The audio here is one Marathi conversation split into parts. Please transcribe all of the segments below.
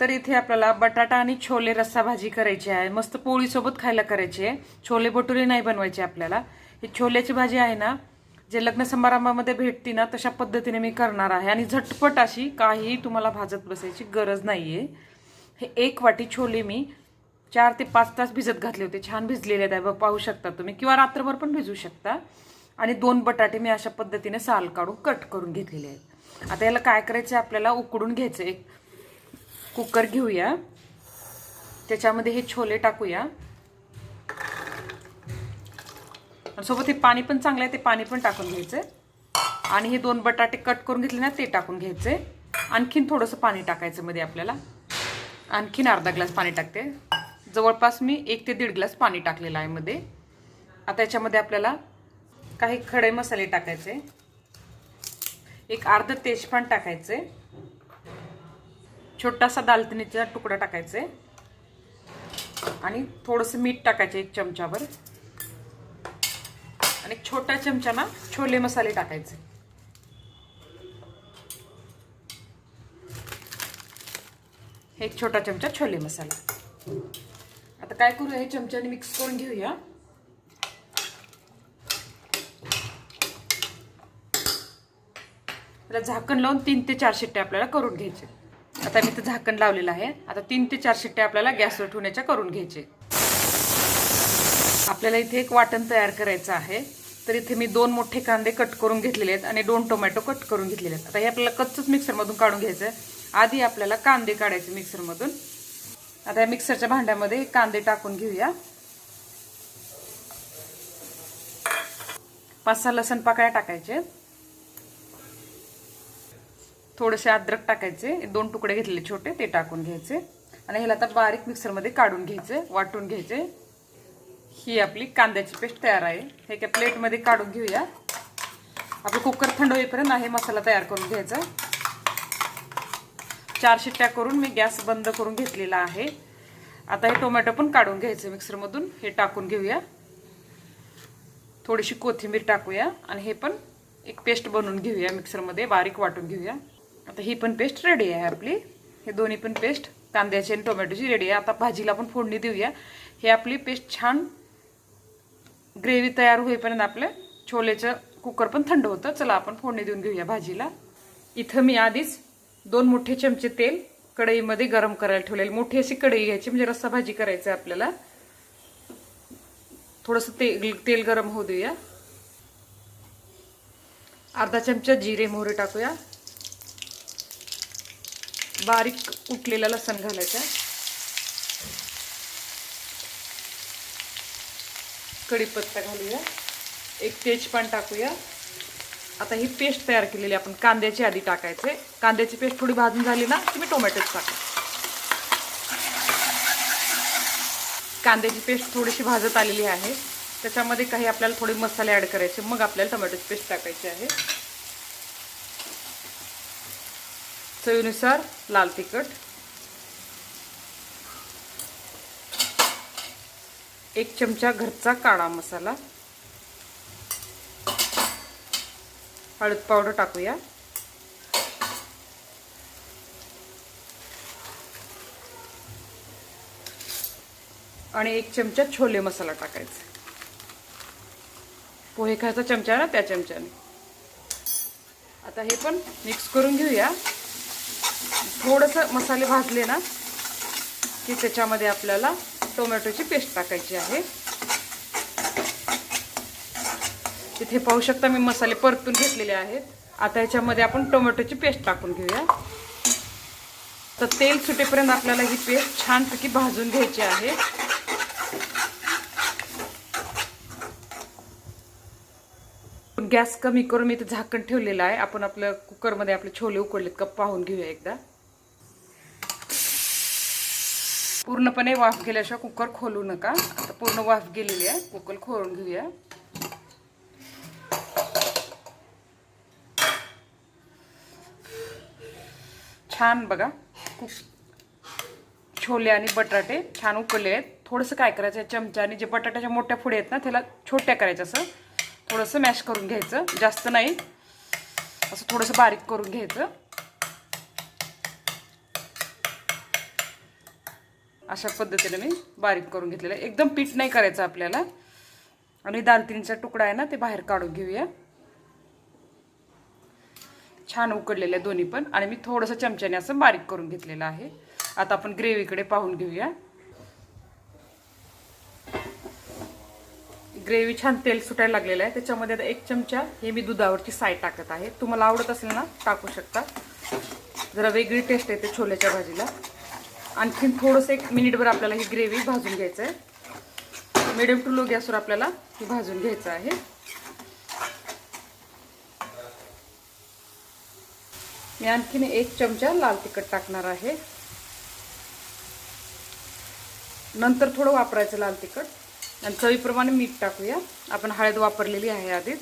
तर इथे आपल्याला बटाटा आणि छोले रस्सा भाजी करायची आहे. मस्त पोळीसोबत खायला करायची आहे. छोले भटुरे नाही बनवायचे आपल्याला. ही छोल्याची भाजी आहे ना जे लग्न समारंभामध्ये भेटती ना तशा पद्धतीने मी करणार आहे. आणि झटपट अशी काहीही तुम्हाला भाजत बसायची गरज नाही आहे हे एक वाटी छोले मी चार ते पाच तास भिजत घातले होते. छान भिजलेले आहेत बघ, पाहू शकता तुम्ही. किंवा रात्रभर पण भिजू शकता. आणि दोन बटाटे मी अशा पद्धतीने साल काढून कट करून घेतलेले आहेत. आता याला काय करायचं आपल्याला? उकडून घ्यायचं एक कुकर घेऊया. त्याच्यामध्ये हे छोले टाकूया. आणि सोबत हे पाणी पण चांगलं आहे ते पाणी पण टाकून घ्यायचं आणि हे दोन बटाटे कट करून घेतले ना ते टाकून घ्यायचे आणखीन थोडंसं पाणी टाकायचं मध्ये आपल्याला. आणखीन अर्धा ग्लास पाणी टाकते. जवळपास मी एक ते दीड ग्लास पाणी टाकलेलं आहे मध्ये. आता याच्यामध्ये आपल्याला काही खडे मसाले टाकायचे. एक अर्ध तेजपान टाकायचे. छोटासा दालचिनीचा तुकडा टाकायचे. आणि थोडंसं मीठ टाकायचं एक चमचाभर. आणि एक छोटा चमचा ना छोले मसाले टाकायचे. एक छोटा चमचा छोले मसाला. आता काय करूया हे चमच्याने मिक्स करून घेऊया. त्याला झाकण लावून तीन ते चार शिट्टे आपल्याला करून घ्यायचे. आता मी तर झाकण लावलेलं आहे. आता तीन ते चार शिट्ट्या आपल्याला गॅसवर ठेवण्याच्या करून घ्यायचे. आपल्याला इथे एक वाटण तयार करायचं आहे. तर इथे मी दोन मोठे कांदे कट करून घेतलेले आहेत आणि दोन टोमॅटो कट करून घेतलेले आहेत. आता हे आपल्याला कच्चच मिक्सरमधून काढून घ्यायचं आहे आधी आपल्याला कांदे काढायचे मिक्सरमधून. आता या मिक्सरच्या भांड्यामध्ये कांदे टाकून घेऊया. पाच सहा लसण पाकळ्या टाकायचे. थोडेसे अद्रक टाकायचे दोन तुकडे घेतलेले छोटे ते टाकून घ्यायचे. आणि ह्याला आता बारीक मिक्सरमध्ये काढून घ्यायचे वाटून घ्यायचे. ही आपली कांद्याची पेस्ट तयार आहे. हे एका प्लेटमध्ये काढून घेऊया. आपलं कुकर थंड होईपर्यंत आहे मसाला तयार करून घ्यायचा. चार शिट्ट्या करून मी गॅस बंद करून घेतलेला आहे. आता हे टोमॅटो पण काढून घ्यायचं मिक्सरमधून हे टाकून घेऊया. थोडीशी कोथिंबीर टाकूया. आणि हे पण एक पेस्ट बनवून घेऊया मिक्सरमध्ये बारीक वाटून घेऊया. आता ही पण पेस्ट रेडी आहे आपली. हे दोन्ही पण पेस्ट कांद्याची आणि टोमॅटोची रेडी आहे. आता भाजीला आपण फोडणी देऊया. हे आपली पेस्ट छान ग्रेव्ही तयार होईपर्यंत आपलं छोलेचं कुकर पण थंड होतं. चला आपण फोडणी देऊन घेऊया भाजीला. इथं मी आधीच दोन मोठे चमचे तेल कढईमध्ये गरम करायला ठेवलेले. मोठी अशी कढई घ्यायची म्हणजे रस्सा भाजी करायचं आहे आपल्याला. थोडंसं तेल तेल गरम होऊ देऊया. अर्धा चमचा जिरे मोहरे टाकूया. बारीक उठलेला लसण घालायचा. कढीपत्ता घालूया. एक तेजपान टाकूया. आता ही पेस्ट तयार केलेली आपण कांद्याची आधी टाकायचे. कांद्याची पेस्ट थोडी भाजून झाली ना तुम्ही टोमॅटोच टाका कांद्याची पेस्ट थोडीशी भाजत आलेली आहे. त्याच्यामध्ये काही आपल्याला थोडे मसाले ॲड करायचे. मग आपल्याला टोमॅटोची पेस्ट टाकायची आहे. चवीनुसार लाल तिखट. एक चमचा घरचा काळा मसाला. हळद पावडर टाकूया. आणि एक चमचा छोले मसाला टाकायचा. पोहे खायचा चमचा ना त्या चमच्याने. आता हे पण मिक्स करून घेऊया. थोडंसं मसाले भाजले ना की त्याच्यामध्ये आपल्याला टोमॅटोची पेस्ट टाकायची आहे. तिथे पाहू शकता मी मसाले परतून घेतलेले आहेत. आता याच्यामध्ये आपण टोमॅटोची पेस्ट टाकून घेऊया. तर तेल सुटेपर्यंत आपल्याला ही पेस्ट छानपैकी भाजून घ्यायची आहे. गॅस कमी करून मी इथे झाकण ठेवलेलं आहे. आपण आपलं कुकरमध्ये आपले छोले उकडलेत का पाहून घेऊया एकदा. पूर्णपणे वाफ गेल्याशिवाय कुकर खोलू नका. आता पूर्ण वाफ गेलेली आहे. कुकर खोलून घेऊया. छान बघा. कुक छोले आणि बटाटे छान उकळले आहेत. थोडंसं काय करायचं आहे? चमच्याने जे बटाट्याच्या मोठ्या फुडे आहेत ना त्याला छोट्या करायच्या असं. थोडंसं मॅश करून घ्यायचं. जास्त नाही. असं थोडंसं बारीक करून घ्यायचं. अशा पद्धतीने मी बारीक करून घेतलेलं आहे. एकदम पीठ नाही करायचं आपल्याला. आणि दालचिनीचा तुकडा आहे ना ते बाहेर काढून घेऊया. छान उकडलेले आहे दोन्ही पण. आणि मी थोडंसं चमच्याने असं बारीक करून घेतलेलं आहे. आता आपण ग्रेव्हीकडे पाहून घेऊया. ग्रेव्ही छान तेल सुटायला लागलेलं आहे. त्याच्यामध्ये आता एक चमचा हे मी दुधावरची साय टाकत आहे. तुम्हाला आवडत असेल ना टाकू शकता. जरा वेगळी टेस्ट येते छोल्याच्या भाजीला. आणखीन थोडंसं एक मिनिटभर आपल्याला ही ग्रेव्ही भाजून घ्यायचं आहे मिडियम टू लो गॅसवर आपल्याला ही भाजून घ्यायचं आहे. मी आणखीन एक चमचा लाल तिखट टाकणार आहे. नंतर थोडं वापरायचं लाल तिखट. आणि चवीप्रमाणे मीठ टाकूया. आपण हळद वापरलेली आहे आधीच.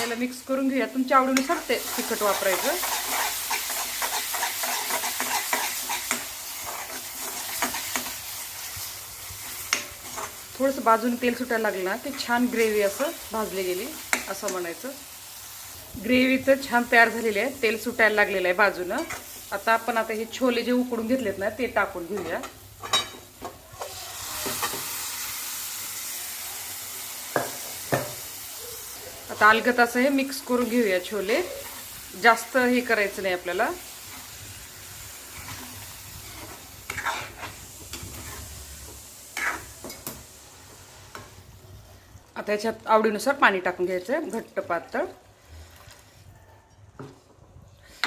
याला मिक्स करून घेऊया. तुमच्या आवडीनुसार ते तिखट वापरायचं. थोडंसं बाजून तेल सुटायला लागलं ना ते छान ग्रेव्ही असं भाजली गेली असं म्हणायचं. ग्रेव्ही तर छान तयार झालेली आहे तेल सुटायला लागलेलं आहे बाजूनं. आता आपण आता हे छोले जे उकडून घेतलेत ना ते टाकून घेऊया. आता अलगत असं हे मिक्स करून घेऊया छोले. जास्त हे करायचं नाही आपल्याला. आता याच्यात आवडीनुसार पाणी टाकून घ्यायचं आहे घट्ट पातळ.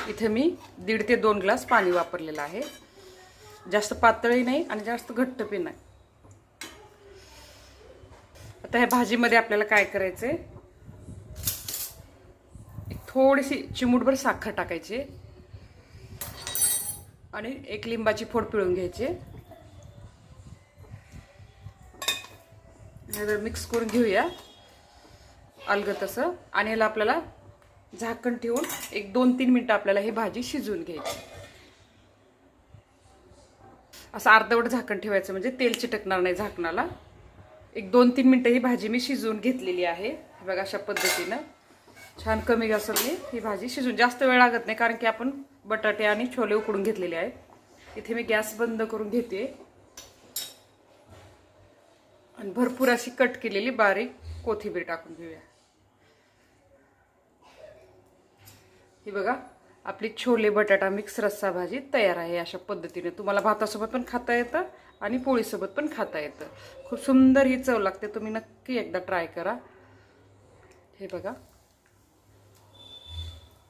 इथे मी दीड ते दोन ग्लास पाणी वापरलेलं आहे. जास्त पातळही नाही आणि जास्त घट्ट पण नाही. आता ह्या भाजीमध्ये आपल्याला काय करायचं आहे थोडीशी चिमूटभर साखर टाकायची. आणि एक लिंबाची फोड पिळून घ्यायची. हे मिक्स करून घेऊया. अलगत असं आणि याला आपल्याला झाकण ठेवून एक दोन तीन मिनटं आपल्याला ही भाजी शिजवून घ्यायची. असं अर्धवट झाकण ठेवायचं म्हणजे तेल चिटकणार नाही झाकणाला. एक दोन तीन मिनटं ही भाजी मी शिजवून घेतलेली आहे. बघा अशा पद्धतीनं. छान कमी गॅसवरती ही भाजी शिजून जास्त वेळ लागत नाही कारण की आपण बटाटे आणि छोले उकडून घेतलेले आहेत. इथे मी गॅस बंद करून घेते. आणि भरपूर अशी कट केलेली बारीक कोथिंबीर टाकून घेऊया. ही बघा आपली छोले बटाटा मिक्स रस्सा भाजी तयार आहे अशा पद्धतीने. तुम्हाला भातासोबत पण खाता येतं आणि पोळीसोबत पण खाता येतं. खूप सुंदर ही चव लागते तुम्ही नक्की एकदा ट्राय करा. हे बघा.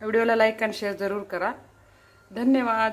व्हिडिओला लाईक आणि शेअर जरूर करा. धन्यवाद.